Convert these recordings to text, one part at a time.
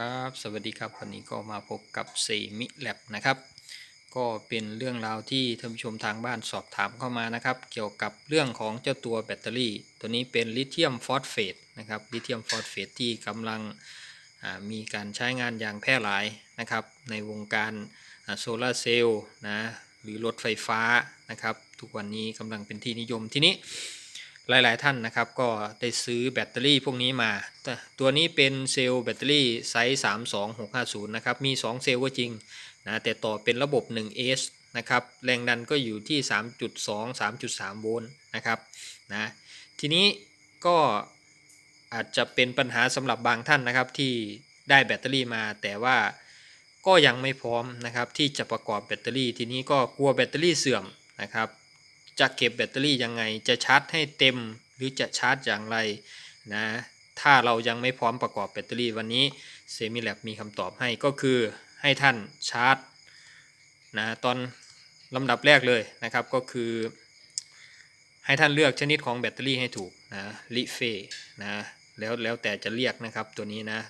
ครับ สวัสดีครับ วันนี้ก็มาพบกับเซมิแลบนะครับ ก็เป็นเรื่องราวที่ท่านผู้ชมทางบ้านสอบถามเข้ามานะครับ เกี่ยวกับเรื่องของเจ้าตัวแบตเตอรี่ ตัวนี้เป็นลิเธียมฟอสเฟตนะครับ ลิเธียมฟอสเฟตที่กำลังมีการใช้งานอย่างแพร่หลายนะครับ ในวงการโซลาร์เซลล์นะ หรือรถไฟฟ้านะครับ ทุกวันนี้กำลังเป็นที่นิยมทีนี้ หลายๆท่านนะครับก็ได้ซื้อแบตเตอรี่พวกนี้มาต่ตัวนี้เป็นเซลล์แบตเตอรี่ไซส์ 32650 นะครับ มี 2 เซลล์ก็จริงนะแต่ต่อเป็นระบบ 1S นะครับ แรงดันก็อยู่ที่ 3.2 3.3 โวลต์นะครับนะทีนี้ก็อาจจะเป็นปัญหาสำหรับบางท่านนะครับที่ได้แบตเตอรี่มา แต่ว่าก็ยังไม่พร้อมนะครับที่จะประกอบแบตเตอรี่ทีนี้ก็กลัวแบตเตอรี่เสื่อมนะครับ จะเก็บแบตเตอรี่ยังไง จะชาร์จให้เต็มหรือจะชาร์จอย่างไรนะถ้าเรายังไม่พร้อมประกอบแบตเตอรี่วันนี้เซมิแลบมีคำตอบให้ก็คือให้ท่านชาร์จนะตอนลำดับแรกเลยนะครับก็คือ ให้ท่านเลือกชนิดของแบตเตอรี่ให้ถูกนะลิเฟนะแล้วแล้วแต่จะเรียกนะครับตัวนี้นะ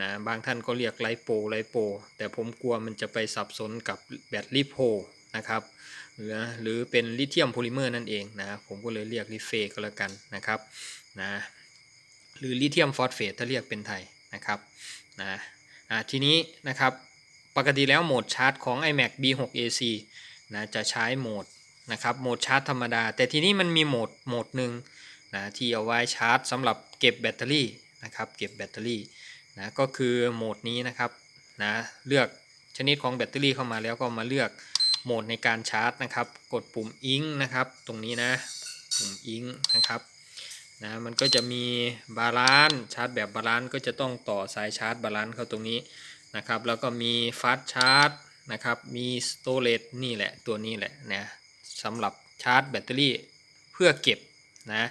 นะบางท่านก็เรียกไลโปไลโป แต่ผมกลัวมันจะไปสับสนกับแบตลิโพนะครับ หรือหรือเป็นลิเธียมโพลิเมอร์นั่นเองนะผมก็เลยเรียกลิเฟก็แล้วกันนะครับนะหรือลิเธียมฟอสเฟตถ้าเรียกเป็นไทยนะครับนะอ่าทีนี้นะครับปกติแล้วโหมดชาร์จของ iMac B6AC นะจะใช้โหมดนะครับโหมดชาร์จธรรมดา แต่ทีนี้มันมีโหมดโหมดหนึ่งนะที่เอาไว้ชาร์จสำหรับเก็บแบตเตอรี่นะครับเก็บแบตเตอรี่นะก็คือโหมดนี้นะครับนะเลือกชนิดของแบตเตอรี่เข้ามาแล้วก็มาเลือก โหมดในการชาร์จนะครับ กดปุ่มอิงนะครับ ตรงนี้นะ ปุ่มอิงนะครับนะมันก็จะมีบาลานซ์ชาร์จแบบบาลานซ์ก็จะต้องต่อสายชาร์จบาลานซ์เข้าตรงนี้นะครับ แล้วก็มีฟาสชาร์จนะครับ มีสโตรจนี่แหละตัวนี้แหละนะสำหรับชาร์จแบตเตอรี่เพื่อเก็บนะ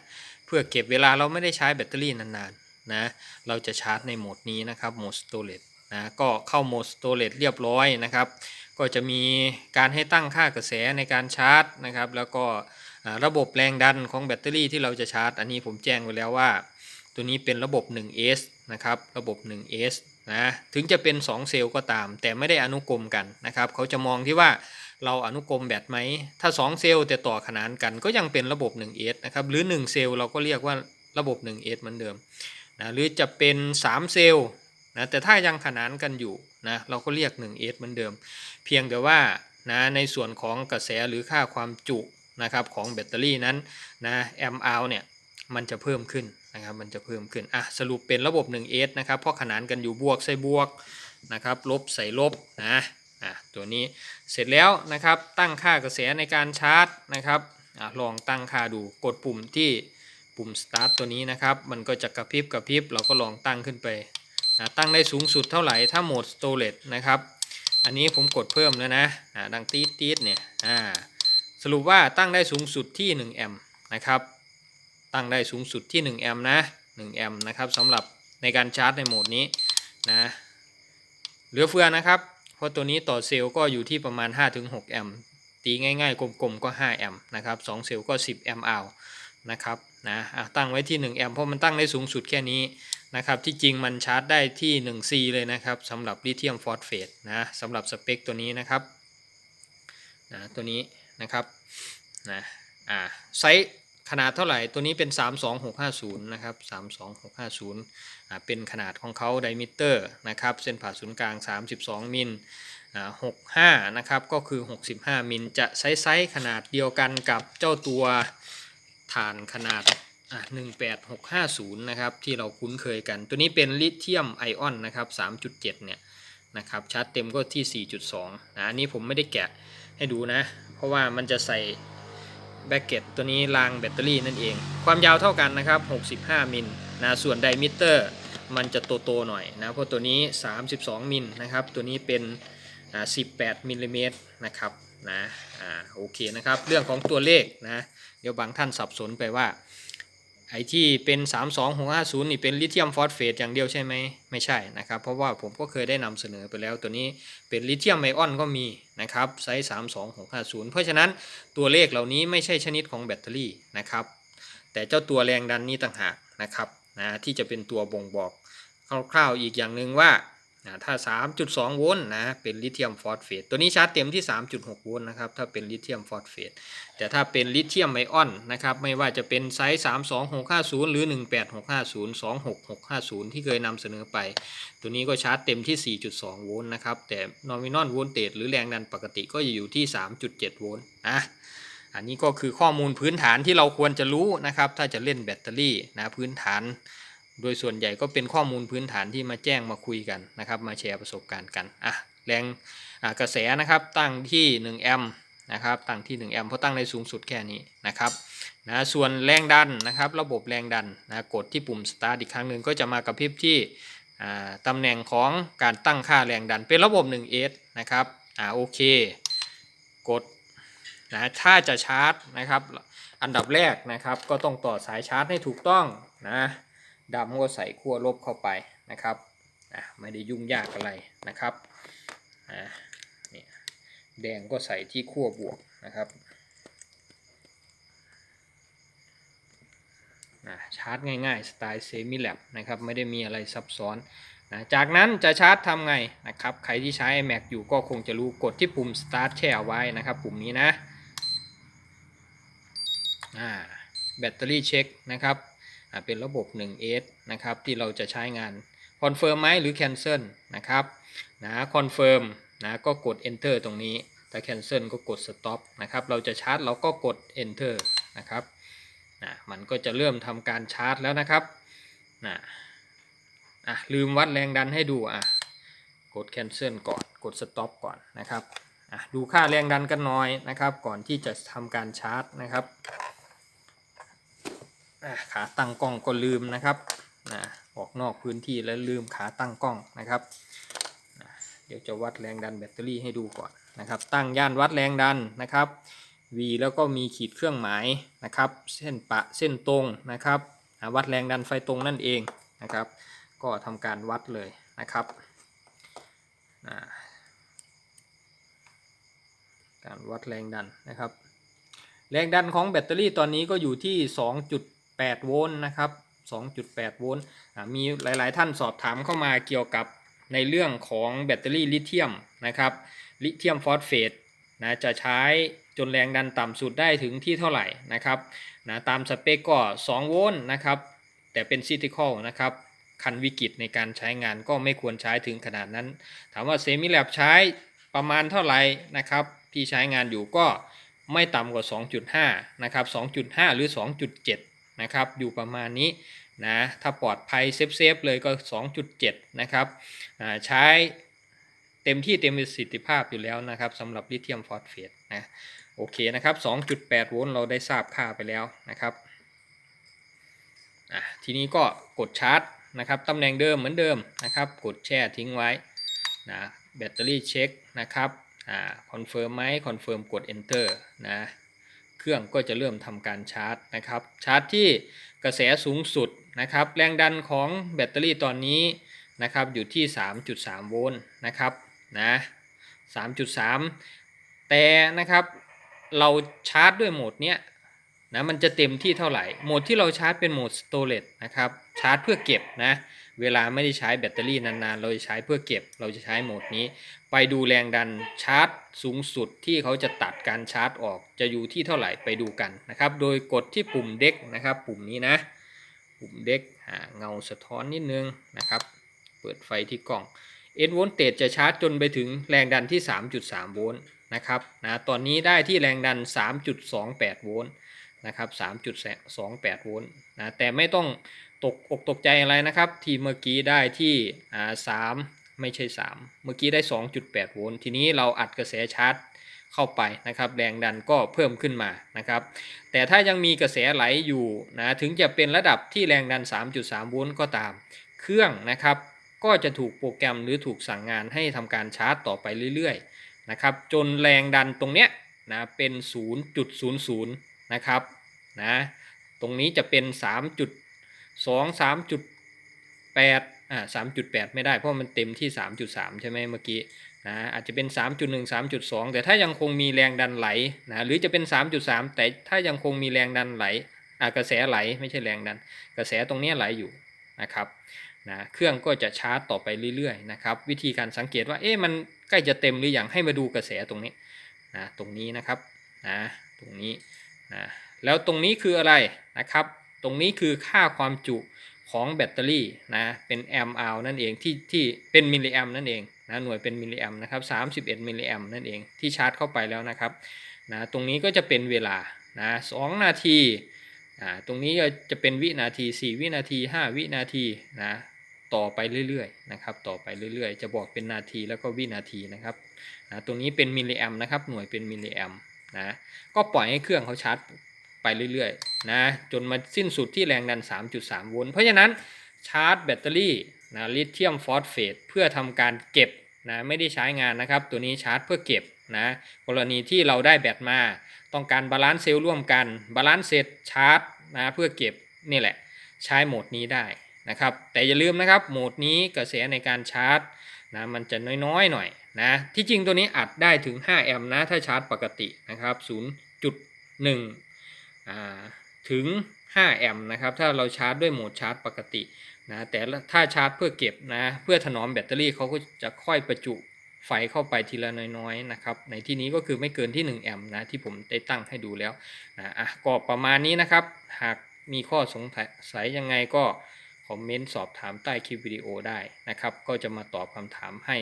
เพื่อเก็บเวลาเราไม่ได้ใช้แบตเตอรี่นานๆนะเราจะชาร์จในโหมดนี้นะครับโหมดสโตรจนะก็เข้าโหมดสโตรจเรียบร้อยนะครับ ก็จะมีการให้ตั้งค่ากระแสในการชาร์จนะครับ แล้วก็ระบบแรงดันของแบตเตอรี่ที่เราจะชาร์จ อันนี้ผมแจ้งไว้แล้วว่า ตัวนี้เป็นระบบ 1S นะครับระบบ 1S นะถึงจะเป็น 2 เซลล์ก็ตาม แต่ไม่ได้อนุกรมกันนะครับเขาจะมองที่ว่าเราอนุกรมแบตไหม ถ้า 2 เซลล์แต่ต่อขนานกันก็ยังเป็นระบบ 1S นะครับหรือ 1 เซลล์เราก็เรียกว่าระบบ 1S เหมือนเดิมนะหรือจะเป็น 3 เซลล์นะแต่ถ้ายังขนานกันอยู่นะเราก็เรียก 1S เหมือนเดิม เพียงแต่ว่านะในส่วนของกระแสหรือค่าความจุนะครับของแบตเตอรี่นั้นนะแอมป์เอเนี่ยมันจะเพิ่มขึ้นนะครับมันจะเพิ่มขึ้นอะสรุปเป็นระบบ 1S นะครับเพราะขนานกันอยู่บวกใส่บวกนะครับลบใส่ลบนะอะตัวนี้เสร็จแล้วนะครับตั้งค่ากระแสในการชาร์จนะครับอะลองตั้งค่าดูกดปุ่มที่ปุ่ม start ตัวนี้นะครับมันก็จะกระพริบกระพริบเราก็ลองตั้งขึ้นไปนะตั้งได้สูงสุดเท่าไหร่ถ้าโหมด storage นะครับ อันนี้ผมกดเพิ่มแล้วนะอ่าดังตีดตีดเนี่ยอ่าสรุปว่าตั้งได้สูงสุดที่1แอมป์นะครับ ตั้งได้สูงสุดที่1แอมป์นะ1แอมป์นะครับสำหรับในการชาร์จในโหมดนี้นะเหลือเฟือนะครับเพราะตัวนี้ต่อเซลล์ก็อยู่ที่ประมาณ 5-6 แอมป์ตีง่ายๆกลมๆก็ 5 แอมป์นะครับ2เซลล์ก็ 10 แอมป์เอานะครับ นะอะตั้งไว้ที่ 1 แอมป์เพราะมันตั้งได้สูงสุดแค่นี้นะครับที่จริงมันชาร์จได้ที่ 1C เลยนะครับสำหรับลิเธียมฟอสเฟตนะสำหรับสเปคตัวนี้นะครับนะตัวนี้นะครับนะอ่าไซส์ขนาดเท่าไหร่ตัวนี้เป็น 32650 นะครับ 32650อ่าเป็นขนาดของเขาไดมิเตอร์นะครับเส้นผ่าศูนย์กลาง 32 มิลอ่า65 นะครับก็คือ 65 มิลจะไซส์ขนาดเดียวกันกับเจ้าตัว ฐานขนาดอะ18650 นะครับ ที่เราคุ้นเคยกัน ตัวนี้เป็นลิเธียมไอออนนะครับ 3.7 เนี่ยนะครับชาร์จเต็มก็ที่ 4.2นะอันนี้ผมไม่ได้แกะให้ดูนะ เพราะว่ามันจะใส่แบคเก็ตตัวนี้รางแบตเตอรี่นั่นเอง ความยาวเท่ากันนะครับ 65 มิลนะส่วนไดมิเตอร์มันจะโตๆหน่อยนะเพราะตัวนี้ 32 มิลนะครับ ตัวนี้เป็น 18 มิลลิเมตรนะครับ นะอ่าโอเคนะครับเรื่องของตัวเลขนะเดี๋ยวบางท่านสับสนไปว่าไอ้ที่เป็น 32650 นี่เป็นลิเธียมฟอสเฟตอย่างเดียวใช่ไหมไม่ใช่นะครับ เพราะว่าผมก็เคยได้นำเสนอไปแล้วตัวนี้เป็นลิเธียมไอออนก็มีนะครับไซส์ 32650 เพราะฉะนั้นตัวเลขเหล่านี้ไม่ใช่ชนิดของแบตเตอรี่นะครับ แต่เจ้าตัวแรงดันนี้ต่างหากนะครับนะที่จะเป็นตัวบ่งบอกคร่าวๆอีกอย่างหนึ่งว่า อ่าถ้า 3.2 โวลต์นะ เป็นลิเธียมฟอสเฟต ตัวนี้ชาร์จเต็มที่ 3.6 โวลต์นะครับ ถ้าเป็นลิเธียมฟอสเฟต แต่ถ้าเป็นลิเธียมไอออนนะครับ ไม่ว่าจะเป็นไซส์ 32650 หรือ 18650 26650 ที่เคยนำเสนอไป ตัวนี้ก็ชาร์จเต็มที่ 4.2 โวลต์นะครับ แต่ nominal voltage หรือแรงดันปกติก็จะอยู่ที่ 3.7 โวลต์นะอันนี้ก็คือข้อมูลพื้นฐานที่เราควรจะรู้นะครับ ถ้าจะเล่นแบตเตอรี่นะพื้นฐาน โดยส่วนใหญ่ก็เป็นข้อมูลพื้นฐานที่มาแจ้งมาคุยกันนะครับ มาแชร์ประสบการณ์กันอะแรงกระแสนะครับตั้งที่1แอมป์นะครับตั้งที่1แอมป์เพราะตั้งในสูงสุดแค่นี้นะครับนะส่วนแรงดันนะครับระบบแรงดันนะกดที่ปุ่ม start อีกครั้งหนึ่งก็จะมากระพริบที่ตำแหน่งของการตั้งค่าแรงดันเป็นระบบ 1S นะครับอ่าโอเค กดนะถ้าจะชาร์จนะครับ อันดับแรกนะครับก็ต้องต่อสายชาร์จให้ถูกต้องนะ ดำก็ใส่ขั้วลบเข้าไปนะครับอะไม่ได้ยุ่งยากอะไรนะครับอะเนี่ยแดงก็ใส่ที่ขั้วบวกนะครับอะชาร์จง่ายๆ สไตล์เซมิแลบนะครับไม่ได้มีอะไรซับซ้อนนะจากนั้นจะชาร์จทำไงนะครับใครที่ใช้ iMac อยู่ก็คงจะรู้กดที่ปุ่ม start แช่เอาไว้นะครับปุ่มนี้นะแบตเตอรี่เช็คนะครับ เป็นระบบ 1S นะครับที่เราจะใช้งานคอนเฟิร์มไหมหรือ cancel นะครับนะคอนเฟิร์มนะก็กด enter ตรงนี้ถ้า cancel ก็กด stop นะครับเราจะชาร์จเราก็กด enter นะครับนะมันก็จะเริ่มทำการชาร์จแล้วนะครับนะอะลืมวัดแรงดันให้ดูอะกด cancel ก่อนกด stop ก่อนนะครับอะดูค่าแรงดันกันน่อยนะครับ ก่อนที่จะทำการชาร์จนะครับ ขาตั้งกล้องก็ลืมนะครับนะออกนอกพื้นที่แล้วลืมขาตั้งกล้องนะครับนะเดี๋ยวจะวัดแรงดันแบตเตอรี่ให้ดูก่อนนะครับ ตั้งย่านวัดแรงดันนะครับ V แล้วก็มีขีดเครื่องหมายนะครับ เส้นปะเส้นตรงนะครับอะวัดแรงดันไฟตรงนั่นเองนะครับ ก็ทำการวัดเลยนะครับการวัดแรงดันนะครับ แรงดันของแบตเตอรี่ตอนนี้ก็อยู่ที่ 8 โวลต์นะครับ 2.8 โวลต์อ่ามีหลาย ๆ ท่านสอบถามเข้ามาเกี่ยวกับในเรื่องของแบตเตอรี่ลิเธียมนะครับ ลิเธียมฟอสเฟตนะจะใช้จนแรงดันต่ำสุดได้ถึงที่เท่าไหร่นะครับนะตามสเปคก็ 2 โวลต์นะครับ แต่เป็นซิติคอลนะครับคันวิกฤตในการใช้งานก็ไม่ควรใช้ถึงขนาดนั้น ถามว่าเซมิแลบใช้ประมาณเท่าไหร่นะครับที่ใช้งานอยู่ก็ไม่ต่ำกว่า 2.5 นะครับ 2.5 หรือ 2.7 นะครับอยู่ประมาณนี้นะถ้าปลอดภัยเซฟๆเลยก็ 2.7 นะครับใช้เต็มที่เต็มประสิทธิภาพอยู่แล้วนะครับสำหรับลิเธียมฟอสเฟตนะโอเคนะครับ 2.8 โวลต์เราได้ทราบค่าไปแล้วนะครับทีนี้ก็กดชาร์จนะครับตำแหน่งเดิมเหมือนเดิมนะครับกดแช่ทิ้งไว้นะแบตเตอรี่เช็คนะครับคอนเฟิร์มไหมคอนเฟิร์มกด enter นะ รื่องก็จะเริ่มทำการชาร์จนะครับ ชาร์จที่กระแสสูงสุดนะครับ แรงดันของแบตเตอรี่ตอนนี้นะครับอยู่ที่ 3.3 โวลต์นะครับนะ3.3 แต่นะครับเราชาร์จด้วยโหมดเนี้ยนะมันจะเต็มที่เท่าไหร่ โหมดที่เราชาร์จเป็นโหมด storage นะครับชาร์จเพื่อเก็บนะ เวลาไม่ได้ใช้แบตเตอรี่นานๆ เราจะใช้เพื่อเก็บ เราจะใช้โหมดนี้ ไปดูแรงดันชาร์จสูงสุดที่เขาจะตัดการชาร์จออกจะอยู่ที่เท่าไหร่ไปดูกันนะครับ โดยกดที่ปุ่มเด็กนะครับ ปุ่มนี้นะ ปุ่มเด็กเงาสะท้อนนิดนึงนะครับ เปิดไฟที่กล่องเอ็นโวลต์เตจจะชาร์จจนไปถึงแรงดันที่ 3.3 โวลต์นะครับนะตอนนี้ได้ที่แรงดัน 3.28 โวลต์นะครับ 3.28 โวลต์นะแต่ไม่ต้อง ตกอกตกใจอะไรนะครับที่เมื่อกี้ได้ที่อ่า3ไม่ใช่ 3 เมื่อกี้ได้ 2.8 โวลต์ทีนี้เราอัดกระแสชาร์จเข้าไปนะครับแรงดันก็เพิ่มขึ้นมานะครับแต่ถ้ายังมีกระแสไหลอยู่นะถึงจะเป็นระดับที่แรงดัน 3.3 โวลต์ก็ตาม เครื่องนะครับก็จะถูกโปรแกรมหรือถูกสั่งงานให้ทำการชาร์จต่อไปเรื่อยๆนะครับจนแรงดันตรงเนี้ยนะเป็น 0.00นะครับนะตรงนี้จะเป็น3.2 3.8อ่า3.8ไม่ได้เพราะมันเต็มที่3.3ใช่ไหมเมื่อกี้นะอาจจะเป็น3.1 3.2แต่ถ้ายังคงมีแรงดันไหลนะหรือจะเป็น3.3แต่ถ้ายังคงมีแรงดันไหลอ่ากระแสไหลไม่ใช่แรงดัน กระแสตรงนี้ไหลอยู่นะครับนะเครื่องก็จะชาร์จต่อไปเรื่อยๆนะครับวิธีการสังเกตว่าเอ๊ะมันใกล้จะเต็มหรือยังให้มาดูกระแสตรงนี้นะตรงนี้นะครับนะตรงนี้นะแล้วตรงนี้คืออะไรนะครับ ตรงนี้คือค่าความจุของแบตเตอรี่นะ เป็นแอมป์อัลนั่นเองที่ที่เป็นมิลลิแอมนั่นเองนะหน่วยเป็นมิลลิแอมนะครับ31มิลลิแอมนั่นเองที่ชาร์จเข้าไปแล้วนะครับนะตรงนี้ก็จะเป็นเวลานะ2นาทีอ่าตรงนี้ก็จะเป็นวินาที 4 วินาที 5 วินาทีนะต่อไปเรื่อยๆนะครับต่อไปเรื่อยๆ จะบอกเป็นนาทีแล้วก็วินาทีนะครับนะตรงนี้เป็นมิลลิแอมนะครับหน่วยเป็นมิลลิแอมนะก็ปล่อยให้เครื่องเขาชาร์จ ไปเรื่อยๆนะจนมาสิ้นสุดที่แรงดัน 3.3 โวลต์เพราะฉะนั้นชาร์จแบตเตอรี่นะลิเธียมฟอสเฟตเพื่อทำการเก็บนะไม่ได้ใช้งานนะครับ ตัวนี้ชาร์จเพื่อเก็บนะกรณีที่เราได้แบตมา ต้องการบาลานซ์เซลล์ร่วมกันบาลานซ์เสร็จชาร์จนะเพื่อเก็บนี่แหละใช้โหมดนี้ได้นะครับแต่อย่าลืมนะครับโหมดนี้กระแสในการชาร์จนะมันจะน้อยๆหน่อยนะที่จริงตัวนี้อัดได้ถึง 5 แอมป์นะถ้าชาร์จปกตินะครับ0.1อ่า ถึง 5 แอมป์นะครับ ถ้าเราชาร์จด้วยโหมดชาร์จปกตินะแต่ถ้าชาร์จเพื่อเก็บนะเพื่อถนอมแบตเตอรี่เขาก็จะค่อยประจุไฟเข้าไปทีละน้อยๆนะครับในที่นี้ก็คือไม่เกินที่ 1 แอมป์นะที่ผมได้ตั้งให้ดูแล้วนะอะก็ประมาณนี้นะครับ หากมีข้อสงสัยยังไงก็คอมเมนต์สอบถามใต้คลิปวิดีโอได้นะครับ ก็จะมาตอบคำถามให้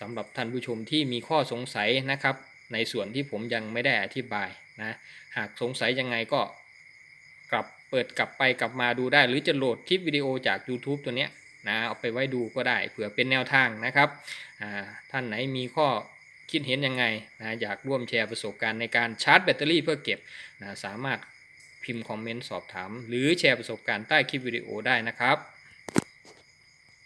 สำหรับท่านผู้ชมที่มีข้อสงสัยนะครับ ในส่วนที่ผมยังไม่ได้อธิบายนะหากสงสัยยังไงก็กลับเปิดกลับไปกลับมาดูได้ หรือจะโหลดคลิปวิดีโอจาก YouTube ตัวเนี้ยนะเอาไปไว้ดูก็ได้เผื่อเป็นแนวทางนะครับท่านไหนมีข้อคิดเห็นยังไงนะอยากร่วมแชร์ประสบการณ์ในการชาร์จแบตเตอรี่เพื่อเก็บนะสามารถพิมพ์คอมเมนต์สอบถาม หรือแชร์ประสบการณ์ใต้คลิปวิดีโอได้นะครับ